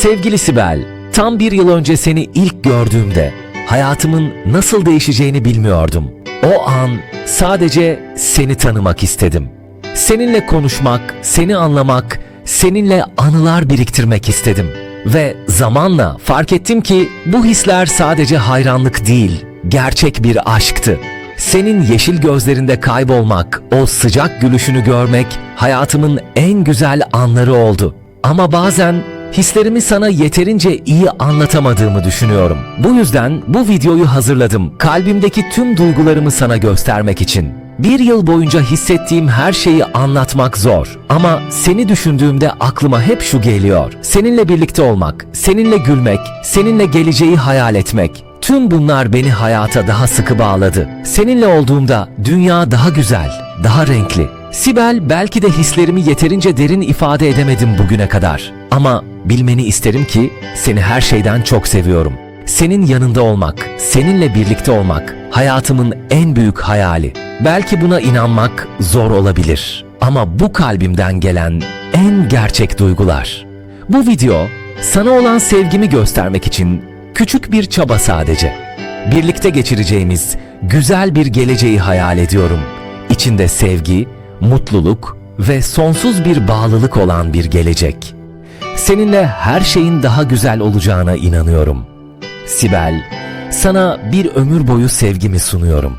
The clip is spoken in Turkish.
Sevgili Sibel, tam bir yıl önce seni ilk gördüğümde hayatımın nasıl değişeceğini bilmiyordum. O an sadece seni tanımak istedim. Seninle konuşmak, seni anlamak, seninle anılar biriktirmek istedim. Ve zamanla fark ettim ki bu hisler sadece hayranlık değil, gerçek bir aşktı. Senin yeşil gözlerinde kaybolmak, o sıcak gülüşünü görmek hayatımın en güzel anları oldu. Ama bazen hislerimi sana yeterince iyi anlatamadığımı düşünüyorum. Bu yüzden bu videoyu hazırladım. Kalbimdeki tüm duygularımı sana göstermek için. Bir yıl boyunca hissettiğim her şeyi anlatmak zor. Ama seni düşündüğümde aklıma hep şu geliyor. Seninle birlikte olmak, seninle gülmek, seninle geleceği hayal etmek. Tüm bunlar beni hayata daha sıkı bağladı. Seninle olduğumda dünya daha güzel, daha renkli. Sibel belki de hislerimi yeterince derin ifade edemedim bugüne kadar. Ama bilmeni isterim ki seni her şeyden çok seviyorum. Senin yanında olmak, seninle birlikte olmak hayatımın en büyük hayali. Belki buna inanmak zor olabilir. Ama bu kalbimden gelen en gerçek duygular. Bu video sana olan sevgimi göstermek için küçük bir çaba sadece. Birlikte geçireceğimiz güzel bir geleceği hayal ediyorum. İçinde sevgi, mutluluk ve sonsuz bir bağlılık olan bir gelecek. Seninle her şeyin daha güzel olacağına inanıyorum. Sibel, sana bir ömür boyu sevgimi sunuyorum.